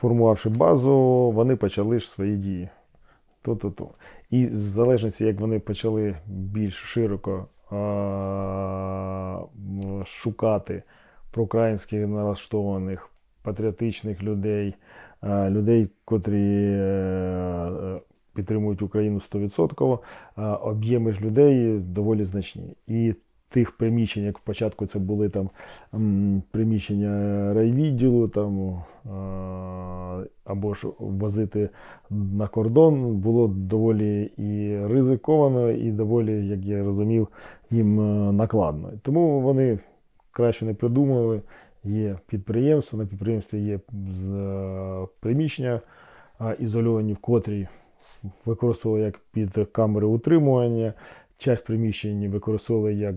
сформувавши базу, вони почали ж свої дії. То-то-то. І в залежності, як вони почали більш широко шукати проукраїнськи налаштованих патріотичних людей, людей, котрі е, підтримують Україну 100%, об'єми ж людей доволі значні. І тих приміщень, як спочатку це були там приміщення райвідділу, там, або ж возити на кордон, було доволі і ризиковано, і доволі, як я розумів, їм е, накладно. Тому вони краще не придумали. Є підприємство, на підприємстві є е, приміщення ізольовані, в котрі використовували як під камери утримування. Часть приміщень використовували як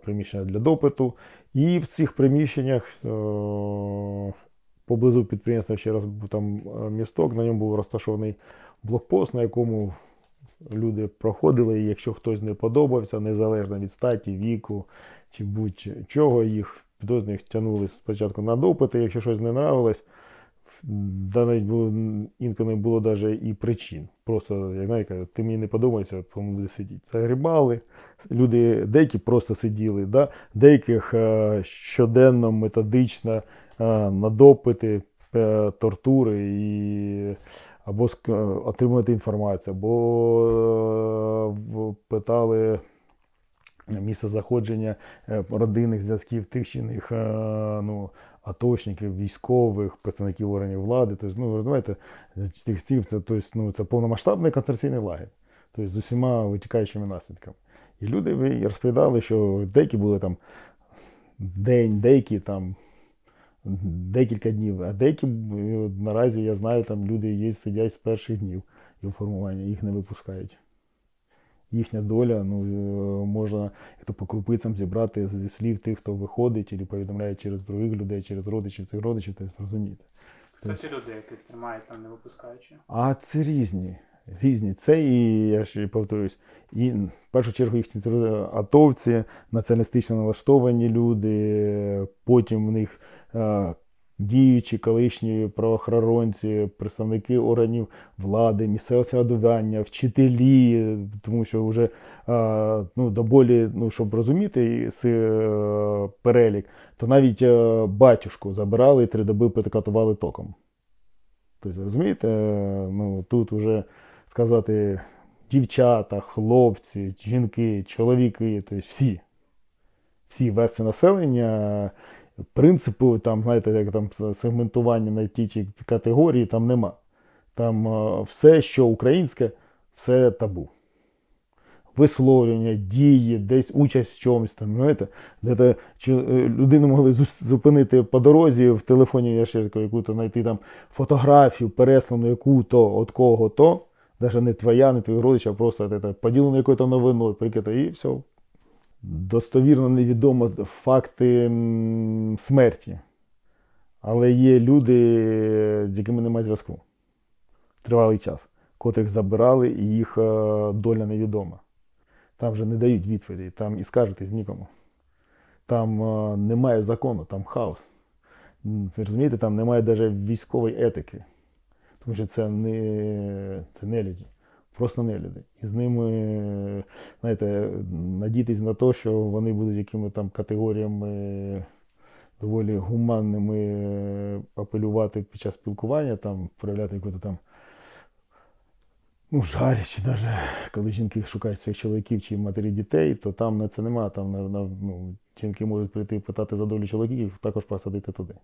приміщення для допиту. І в цих приміщеннях е, поблизу підприємства ще раз був там е, місток, на ньому був розташований блокпост, на якому люди проходили, і якщо хтось не подобався, незалежно від статі, віку чи будь-чого, їх підозрюваних тягнули спочатку на допити, якщо щось не нравилось, да навіть було інколи було навіть і причин. Просто, як знаєте, ти мені не подобається, буде сидіти. Загрібали. Люди деякі просто сиділи, да? деяких е, щоденно, методично е, на допити, е, тортури і або отримувати інформацію, або питали місце заходження родинних зв'язків тих чи ну, атошників, військових, представників органів влади. Тобто, ну, розумієте, це, тобто, ну, це повномасштабний концентраційний лагерь, тобто, з усіма витікаючими наслідками. І люди розповідали, що деякі були там день, деякі там декілька днів, а деякі наразі я знаю, там люди є, сидять з перших днів його формування, їх не випускають. Їхня доля, ну, е, можна як то по крупицям зібрати зі слів тих, хто виходить, і повідомляє через других людей, через родичів цих родичів, тобто розумієте. Хто ці люди, яких тримають там не випускаючи? А це різні. Різні. Це і я ще повторюсь, і в першу чергу їхні атовці, націоналістично налаштовані люди, потім в них е, діючі колишні правоохоронці, представники органів влади, місцевого самоврядування, вчителі, тому що вже ну, до болі, ну, щоб розуміти е, перелік, то навіть е, батюшку забирали і три доби покатували током. Тобто, розумієте, е, ну, тут вже сказати дівчата, хлопці, жінки, чоловіки, тобто всі. Всі версії населення, принципу, там, знаєте, як там сегментування на ті чи категорії там нема. Там е, все, що українське, все табу. Висловлювання, дії, десь участь в чомусь там, знаєте, де то, чи, е, людину могли зупинити по дорозі в телефоні, я ще яку-то знайти там фотографію, переслану яку-то от кого-то, навіть не твоя, не твій родич, а просто поділену якою-то новиною, прикрито, і все. Достовірно невідомо факти смерті. Але є люди, з якими немає зв'язку. Тривалий час, котрих забирали, і їх е, доля невідома. Там вже не дають відповіді, там і скажете з нікому. Там е, немає закону, там хаос. Ви розумієте, там немає навіть військової етики. Тому що це не, це не люди, просто не люди. І з ними, знаєте, надіятись на те, що вони будуть якими там категоріями доволі гуманними е, апелювати під час спілкування, там, проявляти якусь там ну, жаль, чи навіть коли жінки шукають своїх чоловіків чи матері дітей, то там на це нема. Там на, на, ну, жінки можуть прийти і питати за долю чоловіків, також посадити туди.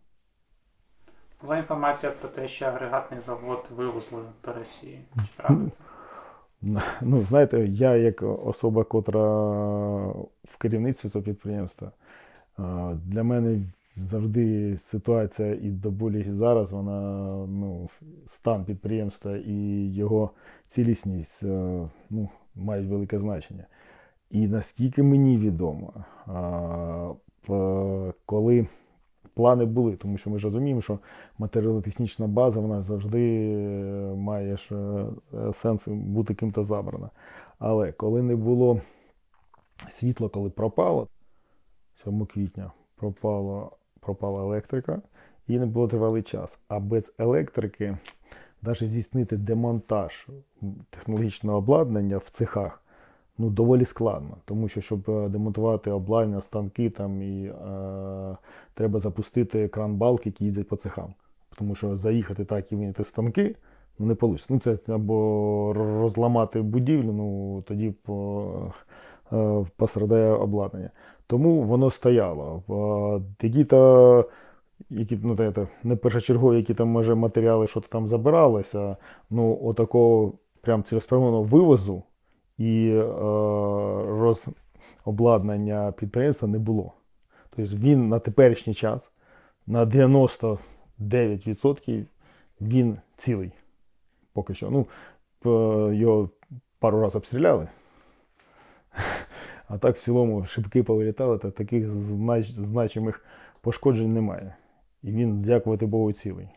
Була інформація про те, що агрегатний завод вивезли до Росії. Чи правда це? Ну, знаєте, я як особа, котра в керівництві цього підприємства, для мене завжди ситуація і до болі зараз, вона ну, стан підприємства і його цілісність е, ну, мають велике значення. І наскільки мені відомо, коли плани були, тому що ми ж розуміємо, що матеріально-технічна база вона завжди е, має е, сенс бути ким-то забрана. Але коли не було світла, коли пропало, 7 квітня пропало, пропала електрика, її не було тривалий час. А без електрики навіть здійснити демонтаж технологічного обладнання в цехах ну, доволі складно. Тому що, щоб е, демонтувати обладнання, станки там і е, треба запустити кран балки, які їздять по цехам. Тому що заїхати так і виняти станки ну, не вийде. Ну, це або розламати будівлю, ну тоді по, е, пострадає обладнання. Тому воно стояло. Е, Які-то які, ну, те, не першочергові, які там може матеріали, що там забиралися, ну, отакого прям цілеспрямованого вивозу і е, розобладнання підприємства не було. Тобто він на теперішній час на 99% він цілий. Поки що. Ну, його пару разів обстріляли. А так в цілому шибки повилітали, та таких знач- значимих пошкоджень немає. І він, дякувати Богу, цілий.